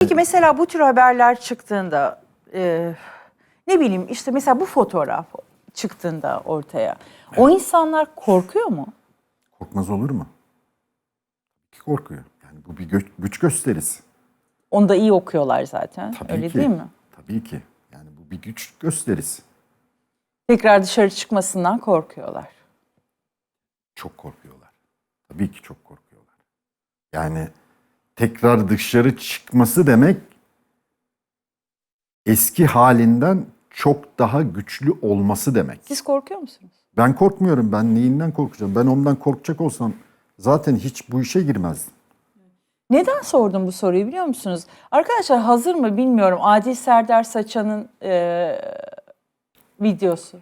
Peki mesela bu tür haberler çıktığında e, ne bileyim işte mesela bu fotoğraf çıktığında ortaya o insanlar korkuyor mu? Korkmaz olur mu? Ki korkuyor. Yani bu bir gö- güç gösterisi. Onu da iyi okuyorlar zaten. Tabii Öyle ki. değil mi? Tabii ki. Yani bu bir güç gösterisi. Tekrar dışarı çıkmasından korkuyorlar. Çok korkuyorlar. Tabii ki çok korkuyorlar. Yani tekrar dışarı çıkması demek eski halinden çok daha güçlü olması demek. Siz korkuyor musunuz? Ben korkmuyorum. Ben neyinden korkacağım? Ben ondan korkacak olsam zaten hiç bu işe girmezdim. Neden sordum bu soruyu biliyor musunuz? Arkadaşlar hazır mı bilmiyorum. Adil Serdar Saçan'ın e, videosu.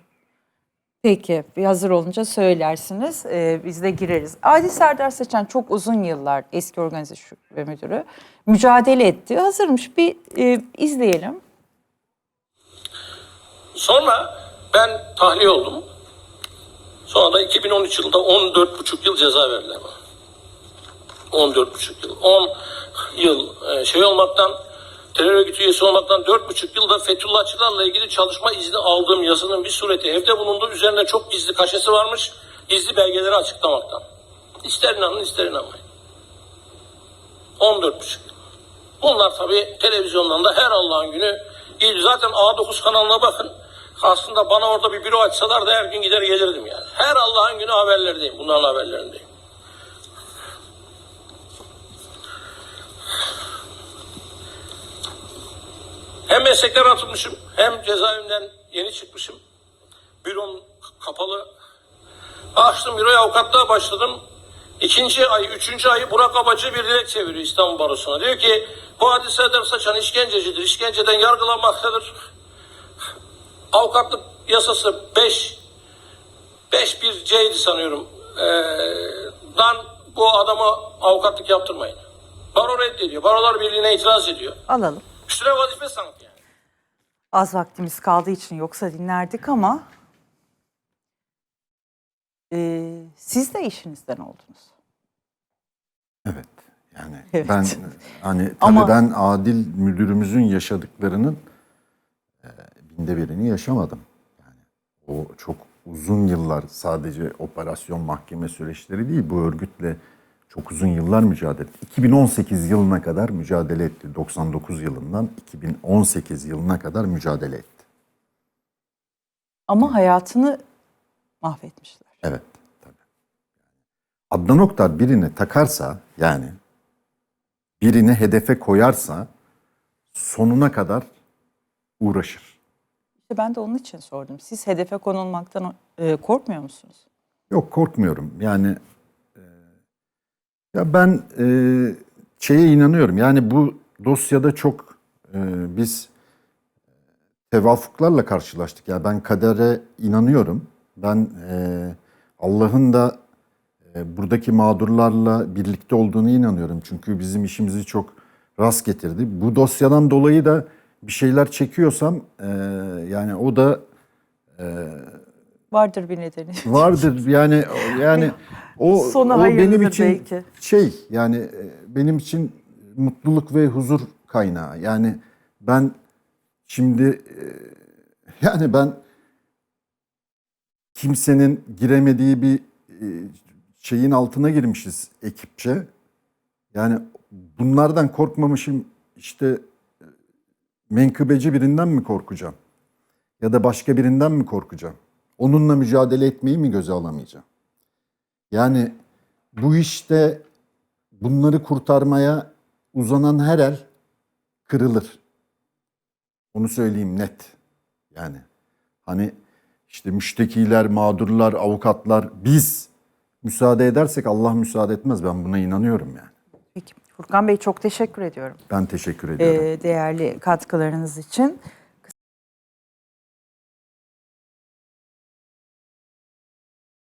Peki hazır olunca söylersiniz. E, biz de gireriz. Adil Serdar Saçan çok uzun yıllar eski organize şube müdürü. Mücadele etti. Hazırmış bir e, izleyelim. Sonra ben tahliye oldum. Sonra da 2013 yılında 14,5 yıl ceza verdiler bana. 14,5 yıl. 10 yıl e, şey olmaktan, terör örgütü üyesi olmaktan 4,5 yılda Fethullahçılarla ilgili çalışma izni aldığım yazının bir sureti evde bulundu. Üzerine çok gizli kaşesi varmış. Gizli belgeleri açıklamaktan. İster inanın ister inanmayın. 14,5 yıl. Bunlar tabii televizyondan da her Allah'ın günü. Zaten A9 kanalına bakın. Aslında bana orada bir büro açsalar da her gün gider gelirdim yani. Her Allah'ın günü haberlerdeyim. Bunların haberlerindeyim. Hem meslekten atılmışım hem cezaevinden yeni çıkmışım. Bürom kapalı. Açtım büroya avukatlığa başladım. İkinci ay, üçüncü ayı Burak Abacı bir dilek çeviriyor İstanbul Barosu'na. Diyor ki bu hadise Serdar Saçan işkencecidir, işkenceden yargılanmaktadır. Avukatlık yasası 5 5 bir C'ydi sanıyorum. Ee, dan bu adama avukatlık yaptırmayın. Baro reddediyor. Barolar Birliği'ne itiraz ediyor. Alalım. Üstüne vazife yani. Az vaktimiz kaldığı için yoksa dinlerdik ama e, siz de işinizden oldunuz. Evet. Yani Evet. ben hani tabii Ama- ben adil müdürümüzün yaşadıklarının e, binde birini yaşamadım. Yani o çok uzun yıllar sadece operasyon mahkeme süreçleri değil bu örgütle çok uzun yıllar mücadele etti. 2018 yılına kadar mücadele etti. 99 yılından 2018 yılına kadar mücadele etti. Ama hayatını mahvetmişler. Evet tabii. Adnan Oktar birine takarsa yani birini hedefe koyarsa sonuna kadar uğraşır. İşte ben de onun için sordum. Siz hedefe konulmaktan e, korkmuyor musunuz? Yok korkmuyorum. Yani ya ben e, şeye inanıyorum. Yani bu dosyada çok e, biz tevafuklarla karşılaştık. Ya ben kadere inanıyorum. Ben e, Allah'ın da e, buradaki mağdurlarla birlikte olduğunu inanıyorum. Çünkü bizim işimizi çok rast getirdi. Bu dosyadan dolayı da bir şeyler çekiyorsam e, yani o da Vardır bir nedeni. vardır yani yani o Sonu o benim için belki. şey yani e, benim için mutluluk ve huzur kaynağı. Yani ben şimdi e, yani ben kimsenin giremediği bir e, şeyin altına girmişiz ekipçe. Yani bunlardan korkmamışım işte menkıbeci birinden mi korkacağım? Ya da başka birinden mi korkacağım? Onunla mücadele etmeyi mi göze alamayacağım? Yani bu işte bunları kurtarmaya uzanan her el kırılır. Onu söyleyeyim net. Yani hani işte müştekiler, mağdurlar, avukatlar biz müsaade edersek Allah müsaade etmez. Ben buna inanıyorum yani. Peki. Furkan Bey çok teşekkür ediyorum Ben teşekkür ediyorum. e, değerli katkılarınız için.